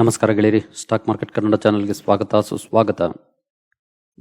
ನಮಸ್ಕಾರ ಗೆಳೆಯರಿ. Stock market Kannada ಚಾನಲ್ಗೆ ಸ್ವಾಗತ, ಸುಸ್ವಾಗತ.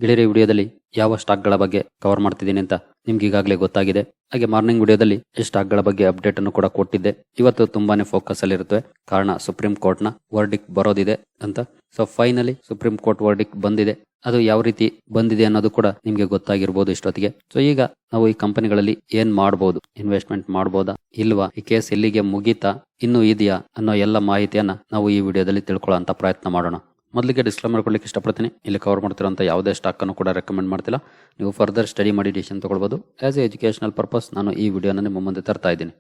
ಗೆಳೆಯರಿ ವಿಡಿಯೋದಲ್ಲಿ ಯಾವ ಸ್ಟಾಕ್ಗಳ ಬಗ್ಗೆ ಕವರ್ ಮಾಡ್ತಿದ್ದೀನಿ ಅಂತ ನಿಮ್ಗೆ ಈಗಾಗಲೇ ಗೊತ್ತಾಗಿದೆ. ಹಾಗೆ ಮಾರ್ನಿಂಗ್ ವಿಡಿಯೋದಲ್ಲಿ ಈ ಸ್ಟಾಕ್ಗಳ ಬಗ್ಗೆ ಅಪ್ಡೇಟ್ ಅನ್ನು ಕೂಡ ಕೊಟ್ಟಿದ್ದೆ. ಇವತ್ತು ತುಂಬಾನೇ ಫೋಕಸ್ ಅಲ್ಲಿ ಇರುತ್ತೆ ಕಾರಣ ಸುಪ್ರೀಂ ಕೋರ್ಟ್ನ ವರ್ಡಿಕ್ ಬರೋದಿದೆ ಅಂತ. So finally Supreme Court verdict ಬಂದಿದೆ. ಅದು ಯಾವ ರೀತಿ ಬಂದಿದೆ ಅನ್ನೋದು ಕೂಡ ನಿಮ್ಗೆ ಗೊತ್ತಾಗಿರ್ಬೋದು ಇಷ್ಟೊತ್ತಿಗೆ. ಸೊ ಈಗ ನಾವು ಈ ಕಂಪನಿಗಳಲ್ಲಿ ಏನ್ ಮಾಡಬಹುದು ಇನ್ವೆಸ್ಟ್ಮೆಂಟ್ ಮಾಡಬಹುದಾ ಇಲ್ವಾ? ಈ ಕೇಸ್ ಎಲ್ಲಿಗೆ ಮುಗೀತಾ? ಇನ್ನೂ ಇದೆಯಾ? ಅನ್ನೋ ಎಲ್ಲ ಮಾಹಿತಿಯನ್ನ ನಾವು ಈ ವಿಡಿಯೋದಲ್ಲಿ ತಿಳ್ಕೊಳ್ಳೋ ಪ್ರಯತ್ನ ಮಾಡೋಣ. ಮೊದಲಿಗೆ ಡಿಸ್ಕ್ಲೇಮರ್ ಕೊಡ್ಲಿಕ್ಕೆ ಇಷ್ಟಪಡ್ತೀನಿ. ಇಲ್ಲಿ ಕವರ್ ಮಾಡ್ತಿರೋಂಥ ಯಾವುದೇ ಸ್ಟಾಕನ್ನು ಕೂಡ ರೆಕಮೆಂಡ್ ಮಾಡ್ತಿಲ್ಲ. ನೀವು ಫರ್ದರ್ ಸ್ಟಡಿ ಮಾಡಿ ಡಿಸಿಷನ್ ತೊಗೊಳ್ಬೋದು. ಆ್ಯಸ್ ಎ ಎಜುಕೇಷನಲ್ ಪರ್ಪಸ್ ನಾನು ಈ ವಿಡಿಯೋನ ನಿಮ್ಮ ಮುಂದೆ ತರ್ತಾ ಇದ್ದೀನಿ.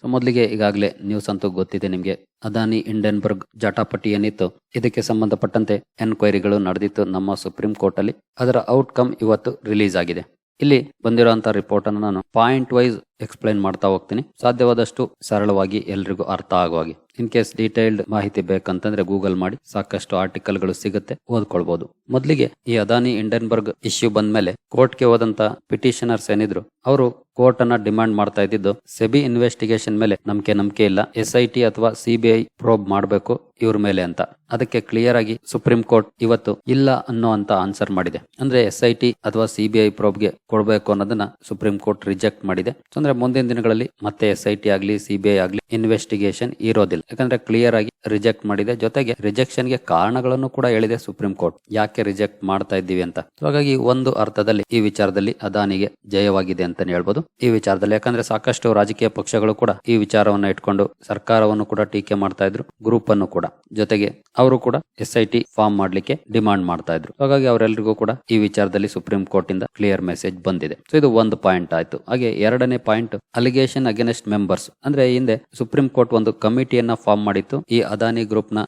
ಸೊ ಮೊದಲಿಗೆ ಈಗಾಗಲೇ ನ್ಯೂಸ್ ಅಂತೂ ಗೊತ್ತಿದೆ ನಿಮಗೆ. ಅದಾನಿ ಇಂಡೆನ್ಬರ್ಗ್ ಜಾಟಾಪಟ್ಟಿ ಏನಿತ್ತು ಇದಕ್ಕೆ ಸಂಬಂಧಪಟ್ಟಂತೆ ಎನ್ಕ್ವೈರಿಗಳು ನಡೆದಿತ್ತು ನಮ್ಮ ಸುಪ್ರೀಂ ಕೋರ್ಟಲ್ಲಿ ಅದರ ಔಟ್ಕಮ್ ಇವತ್ತು ರಿಲೀಸ್ ಆಗಿದೆ. ಇಲ್ಲಿ ಬಂದಿರುವಂತಹ ರಿಪೋರ್ಟ್ ಅನ್ನು ನಾನು ಪಾಯಿಂಟ್ ವೈಸ್ ಎಕ್ಸ್ಪ್ಲೈನ್ ಮಾಡ್ತಾ ಹೋಗ್ತೀನಿ. ಸಾಧ್ಯವಾದಷ್ಟು ಸರಳವಾಗಿ ಎಲ್ರಿಗೂ ಅರ್ಥ ಆಗುವಾಗೆ ಇನ್ ಕೇಸ್ ಡೀಟೇಲ್ಡ್ ಮಾಹಿತಿ ಬೇಕಂತಂದ್ರೆ ಗೂಗಲ್ ಮಾಡಿ. ಸಾಕಷ್ಟು ಆರ್ಟಿಕಲ್ಗಳು ಸಿಗುತ್ತೆ. ಓದ್ಕೊಳ್ಬಹುದು ಮೊದಲಿಗೆ ಈ ಅದಾನಿ ಇಂಡನ್ಬರ್ಗ್ ಇಶ್ಯೂ ಬಂದ್ಮೇಲೆ ಕೋರ್ಟ್ಗೆ ಹೋದಂತ ಪಿಟಿಷನರ್ಸ್ ಏನಿದ್ರು, ಅವರು ಕೋರ್ಟ್ ಅನ್ನ ಡಿಮಾಂಡ್ ಮಾಡ್ತಾ ಇದ್ದಿದ್ದು ಸೆಬಿ ಇನ್ವೆಸ್ಟಿಗೇಷನ್ ಮೇಲೆ ನಂಬಿಕೆ ನಂಬಿಕೆ ಇಲ್ಲ. ಎಸ್ ಐ ಟಿ ಅಥವಾ ಸಿಬಿಐ ಪ್ರೋಬ್ ಮಾಡಬೇಕು ಇವ್ರ ಮೇಲೆ ಅಂತ. ಅದಕ್ಕೆ ಕ್ಲಿಯರ್ ಆಗಿ ಸುಪ್ರೀಂ ಕೋರ್ಟ್ ಇವತ್ತು ಇಲ್ಲ ಅನ್ನೋ ಅಂತ ಆನ್ಸರ್ ಮಾಡಿದೆ. ಅಂದ್ರೆ ಎಸ್ ಐ ಟಿ ಅಥವಾ ಸಿಬಿಐ ಪ್ರೋಬ್ಗೆ ಕೊಡಬೇಕು ಅನ್ನೋದನ್ನ ಸುಪ್ರೀಂ ಕೋರ್ಟ್ ರಿಜೆಕ್ಟ್ ಮಾಡಿದೆ. So ಅಂದ್ರೆ ಮುಂದಿನ ದಿನಗಳಲ್ಲಿ ಮತ್ತೆ ಎಸ್ ಐ ಟಿ ಆಗ್ಲಿ, ಸಿಬಿಐ ಆಗ್ಲಿ ಇನ್ವೆಸ್ಟಿಗೇಷನ್ ಇರೋದಿಲ್ಲ. ಯಾಕಂದ್ರೆ ಕ್ಲಿಯರ್ ಆಗಿ ರಿಜೆಕ್ಟ್ ಮಾಡಿದೆ. ಜೊತೆಗೆ ರಿಜೆಕ್ಷನ್ಗೆ ಕಾರಣಗಳನ್ನು ಕೂಡ ಹೇಳಿದೆ ಸುಪ್ರೀಂ ಕೋರ್ಟ್ ಯಾಕೆ ರಿಜೆಕ್ಟ್ ಮಾಡ್ತಾ ಇದ್ದೀವಿ ಅಂತ. ಹಾಗಾಗಿ ಒಂದು ಅರ್ಥದಲ್ಲಿ ಈ ವಿಚಾರದಲ್ಲಿ ಅದಾನಿಗೆ ಜಯವಾಗಿದೆ ಅಂತಾನೆ ಹೇಳ್ಬೋದು. ಈ ವಿಚಾರದಲ್ಲಿ ಯಾಕಂದ್ರೆ ಸಾಕಷ್ಟು ರಾಜಕೀಯ ಪಕ್ಷಗಳು ಕೂಡ ಈ ವಿಚಾರವನ್ನ ಇಟ್ಕೊಂಡು ಸರ್ಕಾರವನ್ನು ಕೂಡ ಟೀಕೆ ಮಾಡ್ತಾ ಇದ್ರು ಗ್ರೂಪ್ ಅನ್ನು ಕೂಡ. ಜೊತೆಗೆ ಅವರು ಕೂಡ ಎಸ್ ಐ ಟಿ ಫಾರ್ಮ್ ಮಾಡ್ಲಿಕ್ಕೆ ಡಿಮಾಂಡ್ ಮಾಡ್ತಾ ಇದ್ರು. ಹಾಗಾಗಿ ಅವರೆಲ್ಲರಿಗೂ ಕೂಡ ಈ ವಿಚಾರದಲ್ಲಿ ಸುಪ್ರೀಂ ಕೋರ್ಟ್ ಇಂದ ಕ್ಲಿಯರ್ ಮೆಸೇಜ್ ಬಂದಿದೆ. ಸೊ ಇದು ಒಂದು ಪಾಯಿಂಟ್ ಆಯ್ತು. ಹಾಗೆ ಎರಡನೇ ಪಾಯಿಂಟ್ ಅಲಿಗೇಷನ್ ಅಗೇನೆಸ್ಟ್ ಮೆಂಬರ್ಸ್ ಅಂದ್ರೆ ಹಿಂದೆ ಸುಪ್ರೀಂ ಕೋರ್ಟ್ ಒಂದು ಕಮಿಟಿಯನ್ನ ಫಾರ್ಮ್ ಮಾಡಿತ್ತು. ಈ ಅದಾನಿ ಗ್ರೂಪ್ನ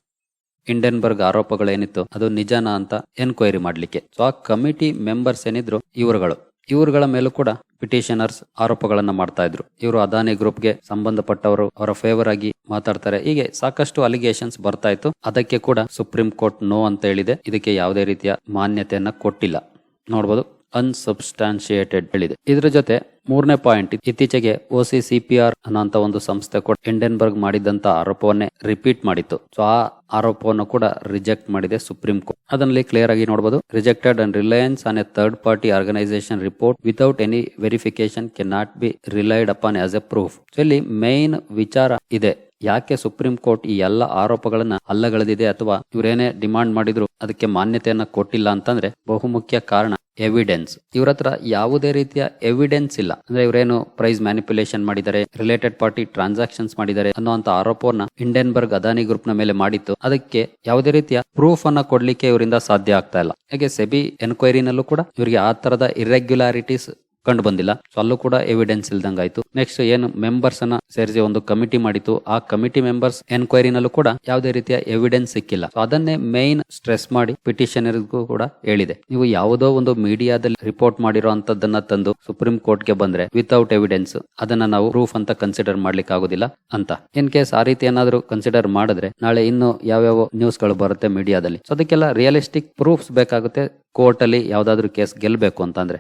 ಇಂಡೆನ್ಬರ್ಗ್ ಆರೋಪಗಳೇನಿತ್ತು ಅದು ನಿಜಾನ ಅಂತ ಎನ್ಕ್ವೈರಿ ಮಾಡ್ಲಿಕ್ಕೆ. ಸೊ ಆ ಕಮಿಟಿ ಮೆಂಬರ್ಸ್ ಏನಿದ್ರು, ಇವರುಗಳು. ಇವರುಗಳ ಮೇಲೂ ಕೂಡ ಪಿಟಿಷನರ್ಸ್ ಆರೋಪಗಳನ್ನ ಮಾಡ್ತಾ ಇದ್ರು. ಇವರು ಅದಾನಿ ಗ್ರೂಪ್ಗೆ ಸಂಬಂಧಪಟ್ಟವರು, ಅವರ ಫೇವರ್ ಆಗಿ ಮಾತಾಡ್ತಾರೆ. ಹೀಗೆ ಸಾಕಷ್ಟು ಅಲಿಗೇಷನ್ಸ್ ಬರ್ತಾ ಇತ್ತು. ಅದಕ್ಕೆ ಕೂಡ ಸುಪ್ರೀಂ ಕೋರ್ಟ್ ನೋ ಅಂತ ಹೇಳಿದೆ. ಇದಕ್ಕೆ ಯಾವುದೇ ರೀತಿಯ ಮಾನ್ಯತೆಯನ್ನ ಕೊಟ್ಟಿಲ್ಲ. ನೋಡಬಹುದು ಅನ್ಸಬ್ಸ್ಟಾನ್ಶಿಯೇಟೆಡ್ ಹೇಳಿದೆ ಇದರ ಜೊತೆ ಮೂರನೇ ಪಾಯಿಂಟ್, ಇತ್ತೀಚೆಗೆ ಓಸಿ ಆರ್ ಅನ್ನೋಂತ ಒಂದು ಸಂಸ್ಥೆ ಕೂಡ ಇಂಡೆನ್ಬರ್ಗ್ ಮಾಡಿದಂತ ಆರೋಪವನ್ನೇ ರಿಪೀಟ್ ಮಾಡಿತ್ತು. ಸೊ, ಆ ಆರೋಪವನ್ನು ಕೂಡ ರಿಜೆಕ್ಟ್ ಮಾಡಿದೆ ಸುಪ್ರೀಂ ಕೋರ್ಟ್. ಅದರಲ್ಲಿ ಕ್ಲಿಯರ್ ಆಗಿ ನೋಡಬಹುದು rejected and reliance on a third party organisation report without any verification cannot be relied upon as a proof. So, ಇಲ್ಲಿ ಮೇನ್ ವಿಚಾರ ಇದೆ. ಯಾಕೆ ಸುಪ್ರೀಂ ಕೋರ್ಟ್ ಈ ಎಲ್ಲ ಆರೋಪಗಳನ್ನ ಅಲ್ಲಗಳದಿದೆ ಅಥವಾ ಇವರೇನೇ ಡಿಮಾಂಡ್ ಮಾಡಿದ್ರು ಅದಕ್ಕೆ ಮಾನ್ಯತೆಯನ್ನ ಕೊಟ್ಟಿಲ್ಲ ಅಂತಂದ್ರೆ ಬಹುಮುಖ್ಯ ಕಾರಣ ಎವಿಡೆನ್ಸ್ ಇವ್ರ ಹತ್ರ ಯಾವುದೇ ರೀತಿಯ ಎವಿಡೆನ್ಸ್ ಇಲ್ಲ. ಅಂದ್ರೆ ಇವರೇನು ಪ್ರೈಸ್ ಮ್ಯಾನಿಪುಲೇಷನ್ ಮಾಡಿದ್ದಾರೆ ರಿಲೇಟೆಡ್ ಪಾರ್ಟಿ ಟ್ರಾನ್ಸಾಕ್ಷನ್ಸ್ ಮಾಡಿದ್ದಾರೆ ಅನ್ನುವಂತ ಆರೋಪವನ್ನ ಇಂಡೆನ್ಬರ್ಗ್ ಅದಾನಿ ಗ್ರೂಪ್ನ ಮೇಲೆ ಮಾಡಿತ್ತು. ಅದಕ್ಕೆ ಯಾವುದೇ ರೀತಿಯ ಪ್ರೂಫ್ ಅನ್ನ ಕೊಡ್ಲಿಕ್ಕೆ ಇವರಿಂದ ಸಾಧ್ಯ ಆಗ್ತಾ ಇಲ್ಲ. ಹಾಗೆ ಸೆಬಿ ಎನ್ಕ್ವೈರಿನಲ್ಲೂ ಕೂಡ ಇವರಿಗೆ ಆ ತರದ ಇರೆಗ್ಯುಲಾರಿಟೀಸ್ ಕಂಡು ಬಂದಿಲ್ಲ ಸೊ ಅಲ್ಲೂ ಕೂಡ ಎವಿಡೆನ್ಸ್ ಇಲ್ದಂಗಾಯ್ತು. ನೆಕ್ಸ್ಟ್ ಏನು ಮೆಂಬರ್ಸ್ ಅನ್ನ ಸೇರಿಸಿ ಒಂದು ಕಮಿಟಿ ಮಾಡಿತ್ತು. ಆ ಕಮಿಟಿ ಮೆಂಬರ್ಸ್ ಎನ್ಕ್ವೈರಿನಲ್ಲೂ ಕೂಡ ಯಾವುದೇ ರೀತಿಯ ಎವಿಡೆನ್ಸ್ ಸಿಕ್ಕಿಲ್ಲ. ಸೊ ಅದನ್ನೇ ಮೇನ್ ಸ್ಟ್ರೆಸ್ ಮಾಡಿ ಪಿಟಿಷನರ್ಗೂ ಕೂಡ ಹೇಳಿದೆ. ನೀವು ಯಾವುದೋ ಒಂದು ಮೀಡಿಯಾದಲ್ಲಿ ರಿಪೋರ್ಟ್ ಮಾಡಿರೋ ಅಂತದನ್ನ ತಂದು ಸುಪ್ರೀಂ ಕೋರ್ಟ್ಗೆ ಬಂದ್ರೆ ವಿತೌಟ್ ಎವಿಡೆನ್ಸ್ ಅದನ್ನ ನಾವು ಪ್ರೂಫ್ ಅಂತ ಕನ್ಸಿಡರ್ ಮಾಡ್ಲಿಕ್ಕೆ ಆಗೋದಿಲ್ಲ ಅಂತ. ಇನ್ ಕೇಸ್ ಆ ರೀತಿ ಏನಾದ್ರು ಕನ್ಸಿಡರ್ ಮಾಡಿದ್ರೆ ನಾಳೆ ಇನ್ನು ಯಾವ್ಯಾವ ನ್ಯೂಸ್ಗಳು ಬರುತ್ತೆ ಮೀಡಿಯಾದಲ್ಲಿ ಸೊ ಅದಕ್ಕೆಲ್ಲ ರಿಯಲಿಸ್ಟಿಕ್ ಪ್ರೂಫ್ಸ್ ಬೇಕಾಗುತ್ತೆ. ಕೋರ್ಟ್ ಅಲ್ಲಿ ಯಾವ್ದಾದ್ರು ಕೇಸ್ ಗೆಲ್ಬೇಕು ಅಂತಂದ್ರೆ.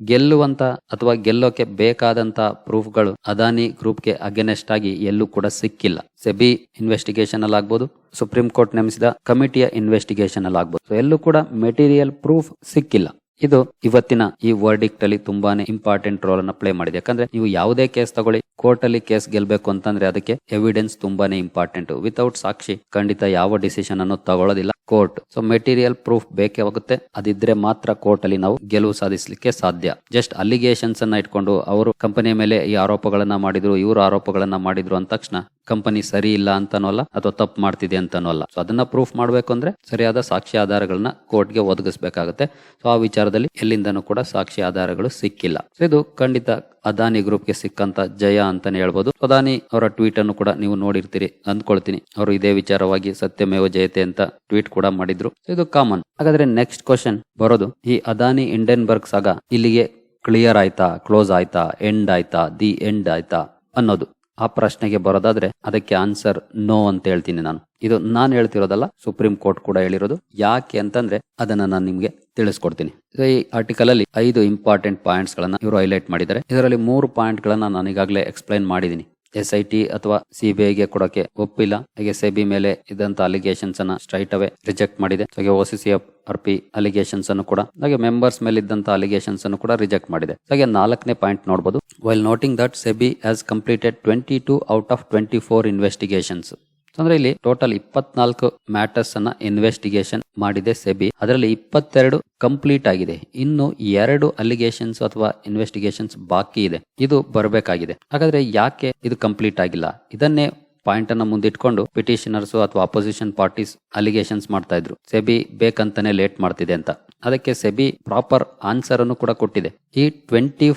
ಗೆಲ್ಲುವಂತ ಅಥವಾ ಗೆಲ್ಲೋಕೆ ಬೇಕಾದಂತ ಪ್ರೂಫ್ಗಳು ಅದಾನಿ ಗ್ರೂಪ್ಗೆ ಅಗೇನೆಸ್ಟ್ ಆಗಿ ಎಲ್ಲೂ ಕೂಡ ಸಿಕ್ಕಿಲ್ಲ. ಸೆಬಿ ಇನ್ವೆಸ್ಟಿಗೇಷನ್ ಅಲ್ಲಿ ಆಗ್ಬೋದು, ಸುಪ್ರೀಂ ಕೋರ್ಟ್ ನೇಮಿಸಿದ ಕಮಿಟಿಯ ಇನ್ವೆಸ್ಟಿಗೇಷನ್ ಅಲ್ಲಿ ಆಗ್ಬೋದು. ಎಲ್ಲೂ ಕೂಡ ಮೆಟೀರಿಯಲ್ ಪ್ರೂಫ್ ಸಿಕ್ಕಿಲ್ಲ. ಇದು ಇವತ್ತಿನ ಈ ವರ್ಡಿಕ್ಟ್ ಅಲ್ಲಿ ತುಂಬಾನೇ ಇಂಪಾರ್ಟೆಂಟ್ ರೋಲ್ ಅನ್ನ ಪ್ಲೇ ಮಾಡಿದೆ. ಯಾಕಂದ್ರೆ ನೀವು ಯಾವುದೇ ಕೇಸ್ ತಗೊಳ್ಳಿ ಕೋರ್ಟ್ ಅಲ್ಲಿ ಕೇಸ್ ಗೆಲ್ಬೇಕು ಅಂತಂದ್ರೆ ಅದಕ್ಕೆ ಎವಿಡೆನ್ಸ್ ತುಂಬಾನೇ ಇಂಪಾರ್ಟೆಂಟ್ ವಿತೌಟ್ ಸಾಕ್ಷಿ ಖಂಡಿತ ಯಾವ ಡಿಸಿಷನ್ ಅನ್ನು ತಗೊಳ್ಳೋದಿಲ್ಲ. ಕೋರ್ಟ್. ಸೊ ಮೆಟೀರಿಯಲ್ ಪ್ರೂಫ್ ಬೇಕೇ ಹೋಗುತ್ತೆ. ಅದಿದ್ರೆ ಮಾತ್ರ ಕೋರ್ಟ್ ಅಲ್ಲಿ ನಾವು ಗೆಲುವು ಸಾಧಿಸಲಿಕ್ಕೆ ಸಾಧ್ಯ. ಜಸ್ಟ್ ಅಲಿಗೇಷನ್ಸ್ ಅನ್ನ ಇಟ್ಕೊಂಡು ಅವರು ಕಂಪನಿಯ ಮೇಲೆ ಈ ಆರೋಪಗಳನ್ನ ಮಾಡಿದ್ರು, ಇವರು ಆರೋಪಗಳನ್ನ ಮಾಡಿದ್ರು ಅಂದ ತಕ್ಷಣ ಕಂಪನಿ ಸರಿ ಇಲ್ಲ ಅಂತಾನೂ ಅಲ್ಲ ಅಥವಾ ತಪ್ಪು ಮಾಡ್ತಿದೆ ಅಂತಾನೂ ಅಲ್ಲ ಸೊ ಅದನ್ನ ಪ್ರೂಫ್ ಮಾಡಬೇಕು ಅಂದ್ರೆ ಸರಿಯಾದ ಸಾಕ್ಷಿ ಆಧಾರಗಳನ್ನ ಕೋರ್ಟ್ಗೆ ಒದಗಿಸಬೇಕಾಗುತ್ತೆ. ಸೊ ಆ ವಿಚಾರದಲ್ಲಿ ಎಲ್ಲಿಂದನೂ ಕೂಡ ಸಾಕ್ಷಿ ಆಧಾರಗಳು ಸಿಕ್ಕಿಲ್ಲ. ಸೊ ಇದು ಖಂಡಿತ ಅದಾನಿ ಗ್ರೂಪ್ಗೆ ಸಿಕ್ಕಂತ ಜಯ ಅಂತಾನೆ ಹೇಳ್ಬೋದು. ಅದಾನಿ ಅವರ ಟ್ವೀಟ್ ಅನ್ನು ಕೂಡ ನೀವು ನೋಡಿರ್ತೀರಿ, ಅಂದ್ಕೊಳ್ತೀನಿ. ಅವರು ಇದೇ ವಿಚಾರವಾಗಿ ಸತ್ಯಮೇವ ಜಯತೆ ಅಂತ ಟ್ವೀಟ್ ಕೂಡ ಮಾಡಿದ್ರು. ಇದು ಕಾಮನ್ ಹಾಗಾದ್ರೆ ನೆಕ್ಸ್ಟ್ ಕ್ವಶನ್ ಬರೋದು, ಈ ಅದಾನಿ ಇಂಡೆನ್ಬರ್ಗ್ ಸಾಗ ಇಲ್ಲಿಗೆ ಕ್ಲಿಯರ್ ಆಯ್ತಾ ಕ್ಲೋಸ್ ಆಯ್ತಾ ಎಂಡ್ ಆಯ್ತಾ ದಿ ಎಂಡ್ ಆಯ್ತಾ ಅನ್ನೋದು. ಆ ಪ್ರಶ್ನೆಗೆ ಬರೋದಾದ್ರೆ ಅದಕ್ಕೆ ಆನ್ಸರ್ ನೋ ಅಂತ ಹೇಳ್ತೀನಿ ನಾನು. ಇದು ನಾನು ಹೇಳ್ತಿರೋದಲ್ಲ, ಸುಪ್ರೀಂ ಕೋರ್ಟ್ ಕೂಡ ಹೇಳಿರೋದು. ಯಾಕೆ ಅಂತಂದ್ರೆ ಅದನ್ನ ನಾನು ನಿಮ್ಗೆ ತಿಳಿಸ್ಕೊಡ್ತೀನಿ. ಈ ಆರ್ಟಿಕಲ್ ಅಲ್ಲಿ ಐದು ಇಂಪಾರ್ಟೆಂಟ್ ಪಾಯಿಂಟ್ಸ್ ಗಳನ್ನ ಇವರು ಹೈಲೈಟ್ ಮಾಡಿದ್ದಾರೆ. ಇದರಲ್ಲಿ ಮೂರು ಪಾಯಿಂಟ್ ಗಳನ್ನ ನಾನು ಈಗಾಗಲೇ ಎಕ್ಸ್ಪ್ಲೈನ್ ಮಾಡಿದ್ದೀನಿ ಎಸ್ ಐ ಟಿ ಅಥವಾ ಸಿಬಿಐಗೆ ಕೊಡೋಕೆ ಒಪ್ಪಿಲ್ಲ. ಹಾಗೆ ಸೆಬಿ ಮೇಲೆ ಇದ್ದಂತ ಅಲಿಗೇಷನ್ಸ್ ಅನ್ನ ಸ್ಟ್ರೈಟ್ ಅವೇ ರಿಜೆಕ್ಟ್ ಮಾಡಿದೆ. ಹಾಗೆ O C C R P allegations ಅನ್ನು ಕೂಡ, ಹಾಗೆ ಮೆಂಬರ್ಸ್ ಮೇಲೆ ಇದ್ದಂತ ಅಲಿಗೇಷನ್ಸ್ ಅನ್ನು ಕೂಡ ರಿಜೆಕ್ಟ್ ಮಾಡಿದೆ. ಹಾಗೆ ನಾಲ್ಕನೇ ಪಾಯಿಂಟ್ ನೋಡಬಹುದು while noting that SEBI has completed twenty two out of twenty four investigations ಅಂದ್ರೆ ಇಲ್ಲಿ ಟೋಟಲ್ ಇಪ್ಪತ್ನಾಲ್ಕು ಮ್ಯಾಟರ್ಸ್ ಅನ್ನ ಇನ್ವೆಸ್ಟಿಗೇಷನ್ ಮಾಡಿದೆ ಸೆಬಿ. ಅದರಲ್ಲಿ ಇಪ್ಪತ್ತೆರಡು ಕಂಪ್ಲೀಟ್ ಆಗಿದೆ. ಇನ್ನು ಎರಡು ಅಲಿಗೇಷನ್ಸ್ ಅಥವಾ ಇನ್ವೆಸ್ಟಿಗೇಷನ್ಸ್ ಬಾಕಿ ಇದೆ. ಇದು ಬರಬೇಕಾಗಿದೆ. ಹಾಗಾದ್ರೆ ಯಾಕೆ ಇದು ಕಂಪ್ಲೀಟ್ ಆಗಿಲ್ಲ? ಇದನ್ನೇ ಪಾಯಿಂಟ್ ಅನ್ನ ಮುಂದಿಟ್ಕೊಂಡು ಪಿಟಿಷನರ್ಸ್ ಅಥವಾ ಅಪೋಸಿಷನ್ ಪಾರ್ಟೀಸ್ ಅಲಿಗೇಷನ್ಸ್ ಮಾಡ್ತಾ ಇದ್ರು. ಸೆಬಿ ಬೇಕಂತಾನೆ ಲೇಟ್ ಮಾಡ್ತಿದೆ ಅಂತ. ಅದಕ್ಕೆ ಸೆಬಿ ಪ್ರಾಪರ್ ಆನ್ಸರ್ ಅನ್ನು ಕೂಡ ಕೊಟ್ಟಿದೆ. ಈ ಟ್ವೆಂಟಿ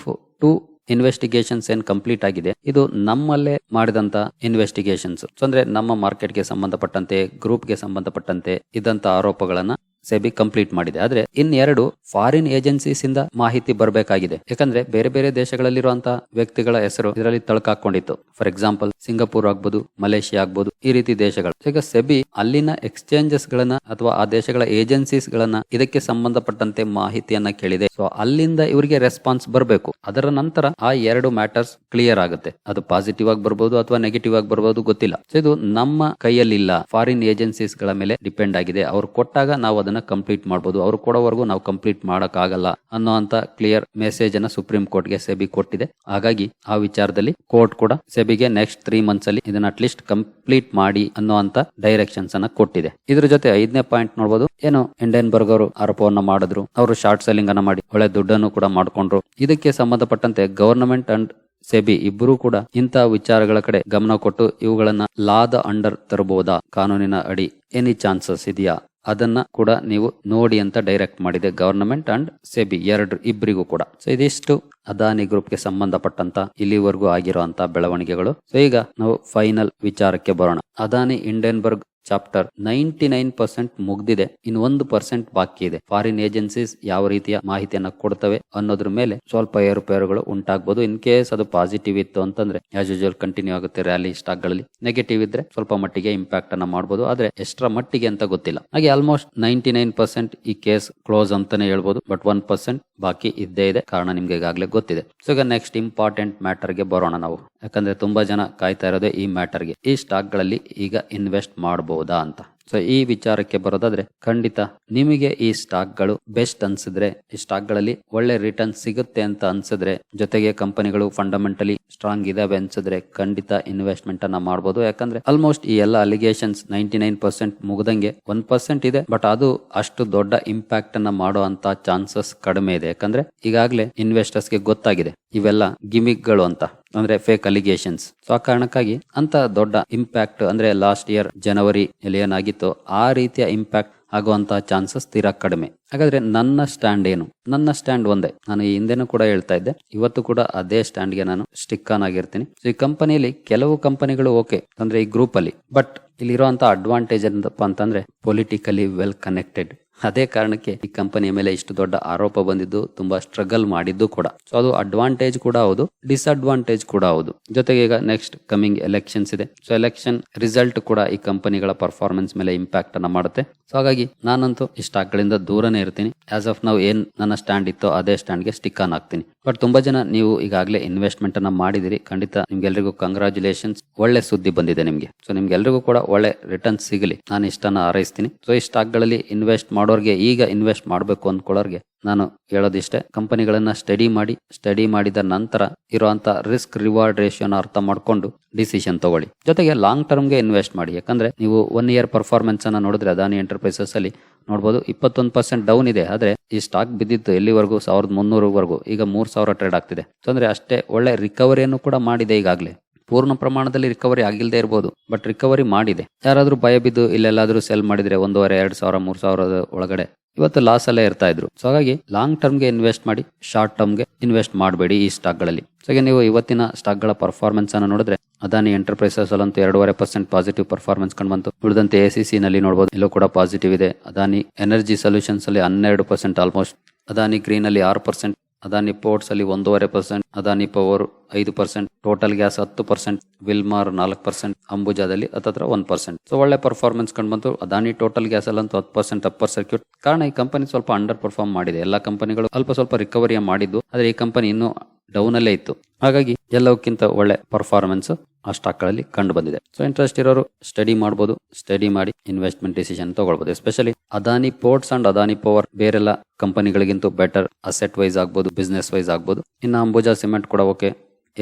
ಟೂ ಇನ್ವೆಸ್ಟಿಗೇಷನ್ಸ್ ಏನ್ ಕಂಪ್ಲೀಟ್ ಆಗಿದೆ, ಇದು ನಮ್ಮಲ್ಲೇ ಮಾಡಿದಂತ ಇನ್ವೆಸ್ಟಿಗೇಷನ್ಸ್ ಅಂದ್ರೆ ನಮ್ಮ ಮಾರ್ಕೆಟ್ಗೆ ಸಂಬಂಧಪಟ್ಟಂತೆ ಗ್ರೂಪ್ಗೆ ಸಂಬಂಧಪಟ್ಟಂತೆ ಇದ್ದಂತ ಆರೋಪಗಳನ್ನ ಸೆಬಿ ಕಂಪ್ಲೀಟ್ ಮಾಡಿದೆ. ಆದ್ರೆ ಇನ್ನೆರಡು ಫಾರಿನ್ ಏಜೆನ್ಸೀಸ್ ಇಂದ ಮಾಹಿತಿ ಬರಬೇಕಾಗಿದೆ. ಯಾಕಂದ್ರೆ ಬೇರೆ ಬೇರೆ ದೇಶಗಳಲ್ಲಿರುವಂತಹ ವ್ಯಕ್ತಿಗಳ ಹೆಸರು ಇದರಲ್ಲಿ ತಳಕಾಕೊಂಡಿತ್ತು ಫಾರ್ ಎಕ್ಸಾಂಪಲ್ ಸಿಂಗಾಪುರ್ ಆಗ್ಬೋದು, ಮಲೇಷಿಯಾ ಆಗ್ಬೋದು, ಈ ರೀತಿ ದೇಶಗಳು. ಈಗ ಸೆಬಿ ಅಲ್ಲಿನ ಎಕ್ಸ್ಚೇಂಜಸ್ ಗಳನ್ನ ಅಥವಾ ಆ ದೇಶಗಳ ಏಜೆನ್ಸೀಸ್ ಗಳನ್ನ ಇದಕ್ಕೆ ಸಂಬಂಧಪಟ್ಟಂತೆ ಮಾಹಿತಿಯನ್ನ ಕೇಳಿದೆ. ಸೊ ಅಲ್ಲಿಂದ ಇವರಿಗೆ ರೆಸ್ಪಾನ್ಸ್ ಬರಬೇಕು. ಅದರ ನಂತರ ಆ ಎರಡು ಮ್ಯಾಟರ್ಸ್ ಕ್ಲಿಯರ್ ಆಗುತ್ತೆ. ಅದು ಪಾಸಿಟಿವ್ ಆಗಿ ಬರ್ಬೋದು ಅಥವಾ ನೆಗೆಟಿವ್ ಆಗಿ ಬರ್ಬೋದು ಗೊತ್ತಿಲ್ಲ. ಇದು ನಮ್ಮ ಕೈಯಲ್ಲಿಲ್ಲ. ಫಾರಿನ್ ಏಜೆನ್ಸೀಸ್ಗಳ ಮೇಲೆ ಡಿಪೆಂಡ್ ಆಗಿದೆ. ಅವ್ರು ಕೊಟ್ಟಾಗ ನಾವು ಅದನ್ನ ಕಂಪ್ಲೀಟ್ ಮಾಡಬಹುದು ಅವ್ರು ಕೊಡೋವರೆಗೂ ನಾವು ಕಂಪ್ಲೀಟ್ ಮಾಡಕ್ ಆಗಲ್ಲ ಅನ್ನೋ ಅಂತ ಕ್ಲಿಯರ್ ಮೆಸೇಜ್ ಅನ್ನ ಸುಪ್ರೀಂ ಕೋರ್ಟ್ಗೆ ಸೆಬಿ ಕೊಟ್ಟಿದೆ. ಹಾಗಾಗಿ ಆ ವಿಚಾರದಲ್ಲಿ ಕೋರ್ಟ್ ಕೂಡ ಸೆಬಿಗೆ ನೆಕ್ಸ್ಟ್ ತ್ರೀ ಮಂತ್ಸ್ ಅಲ್ಲಿ ಇದನ್ನ ಅಟ್ಲೀಸ್ಟ್ ಕಂಪ್ಲೀಟ್ ಮಾಡಿ ಅನ್ನೋ ಅಂತ ಡೈರೆಕ್ಷನ್ಸ್ ಅನ್ನ ಕೊಟ್ಟಿದೆ. ಇದ್ರ ಜೊತೆ ಐದನೇ ಪಾಯಿಂಟ್ ನೋಡಬಹುದು ಏನು ಇಂಡಿಯನ್ಬರ್ಗ್ ಅವರು ಆರೋಪವನ್ನ ಮಾಡಿದ್ರು. ಅವರು ಶಾರ್ಟ್ ಸೆಲ್ಲಿಂಗ್ ಅನ್ನ ಮಾಡಿ ಒಳ್ಳೆ ದುಡ್ಡನ್ನು ಕೂಡ ಮಾಡ್ಕೊಂಡ್ರು. ಇದಕ್ಕೆ ಸಂಬಂಧಪಟ್ಟಂತೆ ಗವರ್ನಮೆಂಟ್ ಅಂಡ್ ಸೆಬಿ ಇಬ್ಬರೂ ಕೂಡ ಇಂತಹ ವಿಚಾರಗಳ ಕಡೆ ಗಮನ ಕೊಟ್ಟು ಇವುಗಳನ್ನ ಲಾದ ಅಂಡರ್ ತರಬಹುದಾ ಕಾನೂನಿನ ಅಡಿ ಎನಿ ಚಾನ್ಸಸ್ ಇದೆಯಾ? ಅದನ್ನ ಕೂಡ ನೀವು ನೋಡಿ ಅಂತ ಡೈರೆಕ್ಟ್ ಮಾಡಿದೆ ಗವರ್ನಮೆಂಟ್ ಅಂಡ್ ಸೆಬಿ ಎರಡು ಇಬ್ಬರಿಗೂ ಕೂಡ. ಸೊ ಇದಿಷ್ಟು ಅದಾನಿ ಗ್ರೂಪ್ಗೆ ಸಂಬಂಧಪಟ್ಟಂತ ಇಲ್ಲಿವರೆಗೂ ಆಗಿರುವಂತಹ ಬೆಳವಣಿಗೆಗಳು. ಸೊ ಈಗ ನಾವು ಫೈನಲ್ ವಿಚಾರಕ್ಕೆ ಬರೋಣ. Adani Hindenburg chapter ninety nine percent ಮುಗ್ದಿದೆ. ಇನ್ ಒಂದು ಪರ್ಸೆಂಟ್ ಬಾಕಿ ಇದೆ. ಫಾರಿನ್ ಏಜೆನ್ಸೀಸ್ ಯಾವ ರೀತಿಯ ಮಾಹಿತಿಯನ್ನ ಕೊಡ್ತವೆ ಅನ್ನೋದ್ರ ಮೇಲೆ ಸ್ವಲ್ಪ ಏರುಪೇರುಗಳು ಉಂಟಾಗಬಹುದು ಇನ್ ಕೇಸ್ ಅದು ಪಾಸಿಟಿವ್ ಇತ್ತು ಅಂತಂದ್ರೆ ಆಸ್ ಯೂಶುವಲ್ ಕಂಟಿನ್ಯೂ ಆಗುತ್ತೆ ರ್ಯಾಲಿ ಸ್ಟಾಕ್ಗಳಲ್ಲಿ. ನೆಗೆಟಿವ್ ಇದ್ರೆ ಸ್ವಲ್ಪ ಮಟ್ಟಿಗೆ ಇಂಪ್ಯಾಕ್ಟ್ ಅನ್ನ ಮಾಡಬಹುದು ಆದ್ರೆ ಎಷ್ಟರ ಮಟ್ಟಿಗೆ ಅಂತ ಗೊತ್ತಿಲ್ಲ. ಹಾಗೆ ಆಲ್ಮೋಸ್ಟ್ ನೈಂಟಿ ನೈನ್ ಪರ್ಸೆಂಟ್ ಈ ಕೇಸ್ ಕ್ಲೋಸ್ ಅಂತಾನೆ ಹೇಳ್ಬಹುದು ಬಟ್ ಒನ್ ಪರ್ಸೆಂಟ್ ಬಾಕಿ ಇದ್ದೇ ಇದೆ. ಕಾರಣ ನಿಮ್ಗೆ ಈಗಾಗಲೇ ಗೊತ್ತಿದೆ. ಸೊ ಈಗ ನೆಕ್ಸ್ಟ್ ಇಂಪಾರ್ಟೆಂಟ್ ಮ್ಯಾಟರ್ಗೆ ಬರೋಣ ನಾವು. ಯಾಕಂದ್ರೆ ತುಂಬಾ ಜನ ಕಾಯ್ತಾ ಇರೋದೇ ಈ ಮ್ಯಾಟರ್ಗೆ. ಈ ಸ್ಟಾಕ್ಗಳಲ್ಲಿ ಈಗ ಇನ್ವೆಸ್ಟ್ ಮಾಡಬಹುದಾ ಅಂತ. ಸೊ ಈ ವಿಚಾರಕ್ಕೆ ಬರೋದಾದ್ರೆ ಖಂಡಿತ ನಿಮಗೆ ಈ ಸ್ಟಾಕ್ಗಳು ಬೆಸ್ಟ್ ಅನ್ಸಿದ್ರೆ, ಈ ಸ್ಟಾಕ್ಗಳಲ್ಲಿ ಒಳ್ಳೆ ರಿಟರ್ನ್ ಸಿಗುತ್ತೆ ಅಂತ ಅನ್ಸಿದ್ರೆ ಜೊತೆಗೆ ಕಂಪನಿಗಳು ಫಂಡಮೆಂಟಲಿ ಸ್ಟ್ರಾಂಗ್ ಇದಾವೆ ಅನ್ಸಿದ್ರೆ ಖಂಡಿತ ಇನ್ವೆಸ್ಟ್ಮೆಂಟ್ ಅನ್ನ ಮಾಡಬಹುದು ಯಾಕಂದ್ರೆ ಆಲ್ಮೋಸ್ಟ್ ಈ ಎಲ್ಲ ಅಲಿಗೇಷನ್ಸ್ ನೈಂಟಿ ನೈನ್ ಪರ್ಸೆಂಟ್ ಮುಗ್ದಂಗೆ ಒನ್ ಪರ್ಸೆಂಟ್ ಇದೆ. ಬಟ್ ಅದು ಅಷ್ಟು ದೊಡ್ಡ ಇಂಪ್ಯಾಕ್ಟ್ ಅನ್ನ ಮಾಡೋ ಅಂತ ಚಾನ್ಸಸ್ ಕಡಿಮೆ ಇದೆ. ಯಾಕಂದ್ರೆ ಈಗಾಗಲೇ ಇನ್ವೆಸ್ಟರ್ಸ್ಗೆ ಗೊತ್ತಾಗಿದೆ ಇವೆಲ್ಲ ಗಿಮಿಕ್ಗಳು ಅಂತ, ಅಂದ್ರೆ ಫೇಕ್ ಅಲಿಗೇಷನ್ಸ್ ಸೊ ಆ ಕಾರಣಕ್ಕಾಗಿ ಅಂತ ದೊಡ್ಡ ಇಂಪ್ಯಾಕ್ಟ್ ಅಂದ್ರೆ ಲಾಸ್ಟ್ ಇಯರ್ ಜನವರಿ ಏನಾಗಿತ್ತು ಆ ರೀತಿಯ ಇಂಪ್ಯಾಕ್ಟ್ ಆಗುವಂತಹ ಚಾನ್ಸಸ್ ತೀರಾ ಕಡಿಮೆ. ಹಾಗಾದ್ರೆ ನನ್ನ ಸ್ಟ್ಯಾಂಡ್ ಏನು? ನನ್ನ ಸ್ಟ್ಯಾಂಡ್ ಒಂದೇ. ನಾನು ಈ ಹಿಂದೆನೂ ಕೂಡ ಹೇಳ್ತಾ ಇದ್ದೆ. ಇವತ್ತು ಕೂಡ ಅದೇ ಸ್ಟ್ಯಾಂಡ್ಗೆ ನಾನು ಸ್ಟಿಕ್ ಆನ್ ಆಗಿರ್ತೀನಿ. ಸೊ ಈ ಕಂಪನಿಯಲ್ಲಿ ಕೆಲವು ಕಂಪನಿಗಳು ಓಕೆ ಅಂದ್ರೆ ಈ ಗ್ರೂಪ್ ಅಲ್ಲಿ. ಬಟ್ ಇಲ್ಲಿರುವಂತಹ ಅಡ್ವಾಂಟೇಜ್ ಏನಪ್ಪ ಅಂತಂದ್ರೆ ಪೊಲಿಟಿಕಲಿ ವೆಲ್ ಕನೆಕ್ಟೆಡ್ ಅದೇ ಕಾರಣಕ್ಕೆ ಈ ಕಂಪನಿಯ ಮೇಲೆ ಇಷ್ಟು ದೊಡ್ಡ ಆರೋಪ ಬಂದಿದ್ದು, ತುಂಬಾ ಸ್ಟ್ರಗಲ್ ಮಾಡಿದ್ದು ಕೂಡ. ಸೊ ಅದು ಅಡ್ವಾಂಟೇಜ್ ಕೂಡ ಹೌದು ಡಿಸ್ಅಡ್ವಾಂಟೇಜ್ ಕೂಡ ಹೌದು. ಜೊತೆಗೆ ಈಗ ನೆಕ್ಸ್ಟ್ ಕಮಿಂಗ್ ಎಲೆಕ್ಷನ್ಸ್ ಇದೆ. ಸೊ ಎಲೆಕ್ಷನ್ ರಿಸಲ್ಟ್ ಕೂಡ ಈ ಕಂಪನಿಗಳ ಪರ್ಫಾರ್ಮೆನ್ಸ್ ಮೇಲೆ ಇಂಪ್ಯಾಕ್ಟ್ ಅನ್ನ ಮಾಡುತ್ತೆ. ಸೊ ಹಾಗಾಗಿ ನಾನಂತೂ ಈ ಸ್ಟಾಕ್ ಗಳಿಂದ ದೂರನೇ ಇರ್ತೀನಿ. ಆಸ್ ಆಫ್ ನಾವು ಏನ್ ನನ್ನ ಸ್ಟ್ಯಾಂಡ್ ಇತ್ತೋ ಅದೇ ಸ್ಟ್ಯಾಂಡ್ಗೆ ಸ್ಟಿಕ್ ಆನ್ ಆಗ್ತೀನಿ ಬಟ್ ತುಂಬಾ ಜನ ನೀವು ಈಗಾಗಲೇ ಇನ್ವೆಸ್ಟ್ಮೆಂಟ್ ಅನ್ನ ಮಾಡಿದಿರಿ. ಖಂಡಿತ ನಿಮ್ಗೆಲ್ರಿಗೂ ಕಂಗ್ರಾಚುಲೇಷನ್ಸ್ ಒಳ್ಳೆ ಸುದ್ದಿ ಬಂದಿದೆ ನಿಮ್ಗೆ. ಸೊ ನಿಮ್ಗೆಲ್ರಿಗೂ ಕೂಡ ಒಳ್ಳೆ ರಿಟರ್ನ್ ಸಿಗಲಿ. ನಾನು ಇಷ್ಟನ್ನ ಹಾರೈಸ್ತೀನಿ. ಸೊ ಈ ಸ್ಟಾಕ್ಗಳಲ್ಲಿ ಇನ್ವೆಸ್ಟ್ ಮಾಡೋರ್ಗೆ ಈಗ ಇನ್ವೆಸ್ಟ್ ಮಾಡಬೇಕು ಅಂದ್ಕೊಳ್ಳೋರ್ಗೆ ನಾನು ಹೇಳೋದಿಷ್ಟೇ. ಕಂಪನಿಗಳನ್ನ ಸ್ಟಡಿ ಮಾಡಿ ಸ್ಟಡಿ ಮಾಡಿದ ನಂತರ ಇರುವಂತ ರಿಸ್ಕ್ ರಿವಾರ್ಡ್ ರೇಷಿಯೋನ ಅರ್ಥ ಮಾಡ್ಕೊಂಡು ಡಿಸಿಷನ್ ತಗೊಳ್ಳಿ. ಜೊತೆಗೆ ಲಾಂಗ್ ಟರ್ಮ್ಗೆ ಇನ್ವೆಸ್ಟ್ ಮಾಡಿ. ಯಾಕಂದ್ರೆ ನೀವು ಒನ್ ಇಯರ್ ಪರ್ಫಾರ್ಮೆನ್ಸ್ ಅನ್ನ ನೋಡಿದ್ರೆ ಅದಾನಿ ಎಂಟರ್ಪ್ರೈಸಸ್ ಅಲ್ಲಿ ನೋಡಬಹುದು ಇಪ್ಪತ್ತೊಂದು ಪರ್ಸೆಂಟ್ ಡೌನ್ ಇದೆ. ಆದ್ರೆ ಈ ಸ್ಟಾಕ್ ಬಿದ್ದಿತ್ತು ಎಲ್ಲಿವರೆಗೂ? ಸಾವಿರದ ಮುನ್ನೂರವರೆಗೂ. ಈಗ ಮೂರ್ ಸಾವಿರ ಟ್ರೇಡ್ ಆಗ್ತಿದೆ. ಅಂದ್ರೆ ಅಷ್ಟೇ, ಒಳ್ಳೆ ರಿಕವರಿಯನ್ನು ಕೂಡ ಮಾಡಿದೆ ಈಗಾಗಲೇ. ಪೂರ್ಣ ಪ್ರಮಾಣದಲ್ಲಿ ರಿಕವರಿ ಆಗಿಲ್ಲದೆ ಇರಬಹುದು ಬಟ್ ರಿಕವರಿ ಮಾಡಿದೆ. ಯಾರಾದರೂ ಭಯ ಬಿದ್ದು ಇಲ್ಲೆಲ್ಲಾದರೂ ಸೆಲ್ ಮಾಡಿದ್ರೆ ಒಂದೂವರೆ, ಎರಡ್ ಸಾವಿರ, ಮೂರ್ ಸಾವಿರದ ಒಳಗಡೆ. ಇವತ್ತು ಲಾಸ್ ಅಲ್ಲೇ ಇರ್ತಾ ಇದ್ರು. ಸೊ ಹಾಗಾಗಿ ಲಾಂಗ್ ಟರ್ಮ್ಗೆ ಇನ್ವೆಸ್ಟ್ ಮಾಡಿ ಶಾರ್ಟ್ ಟರ್ಮ್ಗೆ ಇನ್ವೆಸ್ಟ್ ಮಾಡಬೇಡಿ ಈ ಸ್ಟಾಕ್ಗಳಲ್ಲಿ ಸೊ ಹಾಗೆ ನೀವು ಇವತ್ತಿನ ಸ್ಟಾಕ್ಗಳ ಪರ್ಫಾರ್ಮೆನ್ಸ್ ಅನ್ನು ನೋಡಿದ್ರೆ ಅದಾನಿ ಎಂಟರ್ಪ್ರೈಸಸ್ ಅಲ್ಲಂತೂ ಎರಡೂವರೆ ಪರ್ಸೆಂಟ್ ಪಾಸಿಟಿವ್ ಪರ್ಫಾರ್ಮೆನ್ಸ್ ಕಂಡು ಬಂತು. ಉಳಿದಂತೆ ಎ ಸಿ ಸಿ ನಲ್ಲಿ ನೋಡಬಹುದು ಇಲ್ಲೂ ಕೂಡ ಪಾಸಿಟಿವ್ ಇದೆ. ಅದಾನಿ ಎನರ್ಜಿ ಸೊಲ್ಯೂಷನ್ಸ್ ಅಲ್ಲಿ ಹನ್ನೆರಡು ಪರ್ಸೆಂಟ್ ಆಲ್ಮೋಸ್ಟ್ ಅದಾನಿ ಗ್ರೀನ್ ಅಲ್ಲಿ ಆರು ಪರ್ಸೆಂಟ್ ಅದಾನಿ ಪೋರ್ಟ್ಸ್ ಅಲ್ಲಿ ಒಂದೂವರೆ ಪರ್ಸೆಂಟ್ ಅದಾನಿ ಪವರ್ ಐದು ಪರ್ಸೆಂಟ್ ಟೋಟಲ್ ಗ್ಯಾಸ್ ಹತ್ತು ಪರ್ಸೆಂಟ್ ವಿಲ್ಮಾರ್ ನಾಲ್ಕು ಪರ್ಸೆಂಟ್ ಅಂಬುಜಾದಲ್ಲಿ ಹತ್ತತ್ರ ಒಂದು ಪರ್ಸೆಂಟ್ ಸೊ ಒಳ್ಳೆ ಪರ್ಫಾರ್ಮೆನ್ಸ್ ಕಂಡು ಬಂತು. ಅದಾನಿ ಟೋಟಲ್ ಗ್ಯಾಸ್ ಅಲ್ಲಂತೂ ಹತ್ತು ಪರ್ಸೆಂಟ್ ಅಪ್ಪರ್ ಸರ್ಕ್ಯೂಟ್ ಕಾರಣ ಈ ಕಂಪನಿ ಸ್ವಲ್ಪ ಅಂಡರ್ ಪರ್ಫಾರ್ಮ್ ಮಾಡಿದೆ. ಎಲ್ಲ ಕಂಪನಿಗಳು ಅಲ್ಪ ಸ್ವಲ್ಪ ರಿಕವರಿ ಮಾಡಿದ್ದು. ಆದರೆ ಈ ಕಂಪನಿ ಇನ್ನೂ ಡೌನ್ ಅಲ್ಲೇ ಇತ್ತು. ಹಾಗಾಗಿ ಎಲ್ಲವಕ್ಕಿಂತ ಒಳ್ಳೆ ಪರ್ಫಾರ್ಮೆನ್ಸ್ ಆ ಸ್ಟಾಕ್ಗಳಲ್ಲಿ ಕಂಡು ಬಂದಿದೆ. ಸೊ ಇಂಟ್ರೆಸ್ಟ್ ಇರೋರು ಸ್ಟಡಿ ಮಾಡಬಹುದು ಸ್ಟಡಿ ಮಾಡಿ ಇನ್ವೆಸ್ಟ್ಮೆಂಟ್ ಡಿಸಿಷನ್ ತಗೊಳ್ಬಹುದು especially Adani ports and Adani power ಬೇರೆಲ್ಲ ಕಂಪನಿಗಳಿಗಿಂತ ಬೆಟರ್ ಅಸೆಟ್ ವೈಸ್ ಆಗ್ಬೋದು ಬಿಸ್ನೆಸ್ ವೈಸ್ ಆಗ್ಬೋದು. ಇನ್ನು ಅಂಬುಜಾ ಸಿಮೆಂಟ್ ಕೂಡ ಓಕೆ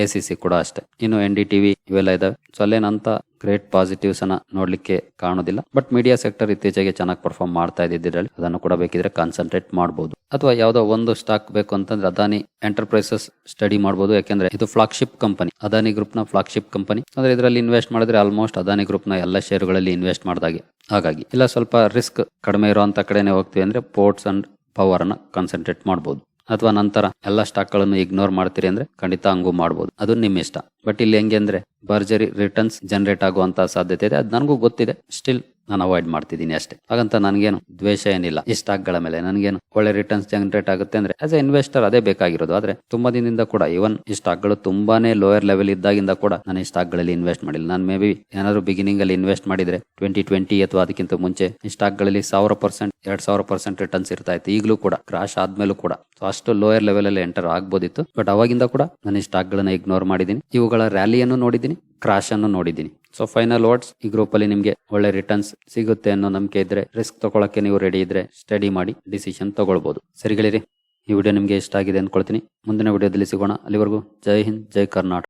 ಎ ಸಿ ಸಿ ಕೂಡ ಅಷ್ಟೇ. ಇನ್ನು ಎನ್ ಡಿ ಟಿವಿ ಇವೆಲ್ಲ ಇದಾವೆ. ಸೊ ಅಲ್ಲೇನಂತ ಗ್ರೇಟ್ ಪಾಸಿಟಿವ್ಸ್ ಅನ್ನ ನೋಡ್ಲಿಕ್ಕೆ ಕಾಣೋದಿಲ್ಲ. ಬಟ್ ಮೀಡಿಯಾ ಸೆಕ್ಟರ್ ಇತ್ತೀಚೆಗೆ ಚೆನ್ನಾಗಿ ಪರ್ಫಾರ್ಮ್ ಮಾಡ್ತಾ ಇದ್ದಿದ್ರಲ್ಲಿ ಅದನ್ನು ಕೂಡ ಬೇಕಿದ್ರೆ ಕಾನ್ಸಂಟ್ರೇಟ್ ಮಾಡಬಹುದು ಅಥವಾ ಯಾವ್ದೋ ಒಂದು ಸ್ಟಾಕ್ ಬೇಕು ಅಂತಂದ್ರೆ ಅದಾನಿ ಎಂಟರ್ಪ್ರೈಸಸ್ ಸ್ಟಡಿ ಮಾಡಬಹುದು ಯಾಕೆಂದ್ರೆ ಇದು ಫ್ಲಾಗ್ಶಿಪ್ ಕಂಪನಿ ಅದಾನಿ ಗ್ರೂಪ್ನ ಫ್ಲಾಗ್ಶಿಪ್ ಕಂಪನಿ ಅಂದ್ರೆ ಇದರಲ್ಲಿ ಇನ್ವೆಸ್ಟ್ ಮಾಡಿದ್ರೆ ಆಲ್ಮೋಸ್ಟ್ ಅದಾನಿ ಗ್ರೂಪ್ನ ಎಲ್ಲ ಷೇರುಗಳಲ್ಲಿ ಇನ್ವೆಸ್ಟ್ ಮಾಡಿದಾಗೆ. ಹಾಗಾಗಿ, ಇಲ್ಲ ಸ್ವಲ್ಪ ರಿಸ್ಕ್ ಕಡಿಮೆ ಇರುವಂತ ಕಡೆನೆ ಹೋಗ್ತೀವಿ ಅಂದ್ರೆ ಪೋರ್ಟ್ಸ್ ಅಂಡ್ ಪವರ್ ಅನ್ನ ಕಾನ್ಸಂಟ್ರೇಟ್ ಮಾಡಬಹುದು ಅಥವಾ ನಂತರ ಎಲ್ಲ ಸ್ಟಾಕ್ಗಳನ್ನು ಇಗ್ನೋರ್ ಮಾಡ್ತೀರಿ ಅಂದ್ರೆ ಖಂಡಿತ ಹಂಗೂ ಮಾಡಬಹುದು ಅದು ನಿಮ್ಮ ಇಷ್ಟ. ಬಟ್ ಇಲ್ಲಿ ಹೆಂಗೆ ಅಂದ್ರೆ ಭರ್ಜರಿ ರಿಟರ್ನ್ಸ್ ಜನರೇಟ್ ಆಗುವಂತ ಸಾಧ್ಯತೆ ಇದೆ. ಅದು ನನಗೂ ಗೊತ್ತಿದೆ. ಸ್ಟಿಲ್ ನಾನು ಅವಾಯ್ಡ್ ಮಾಡ್ತಿದ್ದೀನಿ ಅಷ್ಟೇ. ಹಾಗಂತ ನನಗೇನು ದ್ವೇಷ ಏನಿಲ್ಲ. ಈ ಸ್ಟಾಕ್ಗಳ ಮೇಲೆ ನನಗೇನು ಒಳ್ಳೆ ರಿಟರ್ನ್ಸ್ ಜನರೇಟ್ ಆಗುತ್ತೆ ಅಂದ್ರೆ ಆಸ್ ಎ ಇನ್ವೆಸ್ಟರ್ ಅದೇ ಬೇಕಾಗಿರೋದು. ಆದ್ರೆ ತುಂಬಾ ದಿನದಿಂದ ಕೂಡ ಇವನ್ ಈ ಸ್ಟಾಕ್ಗಳು ತುಂಬಾನೇ ಲೋಯರ್ ಲೆವೆಲ್ ಇದ್ದಾಗಿಂದ ಕೂಡ ನಾನು ಈ ಸ್ಟಾಕ್ಗಳಲ್ಲಿ ಇನ್ವೆಸ್ಟ್ ಮಾಡಿಲ್ಲ. ನಾನು ಮೇ ಬಿ ಏನಾದ್ರು ಬಿಗಿನಿಂಗ್ ಅಲ್ಲಿ ಇನ್ವೆಸ್ಟ್ ಮಾಡಿದ್ರೆ ಟ್ವೆಂಟಿ ಟ್ವೆಂಟಿ ಅಥವಾ ಅದಕ್ಕಿಂತ ಮುಂಚೆ ಈ ಸ್ಟಾಕ್ಗಳಲ್ಲಿ ಸಾವಿರ ಪರ್ಸೆಂಟ್ ಎರಡ್ ಸಾವಿರ ಪರ್ಸೆಂಟ್ ರಿಟರ್ನ್ಸ್ ಇರ್ತಾ ಇತ್ತು. ಈಗಲೂ ಕೂಡ ಕ್ರಾಶ್ ಆದ್ಮೇಲೂ ಕೂಡ. ಸೊ ಅಷ್ಟು ಲೋಯರ್ ಲೆವೆಲ್ ಅಲ್ಲಿ ಎಂಟರ್ ಆಗ್ಬೋದಿತ್ತು. ಬಟ್ ಅವಾಗಿಂದ ಕೂಡ ನಾನು ಈ ಸ್ಟಾಕ್ಗಳನ್ನ ಇಗ್ನೋರ್ ಮಾಡಿದ್ದೀನಿ. ಇವುಗಳ ರ್ಯಾಲಿಯನ್ನು ನೋಡಿದ್ದೀನಿ ಕ್ರಾಶ್ ಅನ್ನು ನೋಡಿದ್ದೀನಿ. ಸೊ ಫೈನಲ್ ವರ್ಡ್ಸ್ ಈ ಗ್ರೂಪ್ ಅಲ್ಲಿ ನಿಮಗೆ ಒಳ್ಳೆ ರಿಟರ್ನ್ಸ್ ಸಿಗುತ್ತೆ ಅನ್ನೋ ನಂಬಿಕೆ ಇದ್ರೆ ರಿಸ್ಕ್ ತಗೊಳಕ್ಕೆ ನೀವು ರೆಡಿ ಇದ್ರೆ ಸ್ಟಡಿ ಮಾಡಿ ಡಿಸಿಷನ್ ತಗೊಳ್ಬಹುದು ಸರಿಗಳಿರಿ ಈ ವಿಡಿಯೋ ನಿಮಗೆ ಇಷ್ಟ ಆಗಿದೆ ಅನ್ಕೊಳ್ತೀನಿ. ಮುಂದಿನ ವಿಡಿಯೋದಲ್ಲಿ ಸಿಗೋಣ. ಅಲ್ಲಿವರೆಗೂ ಜೈ ಹಿಂದ್, ಜೈ ಕರ್ನಾಟಕ.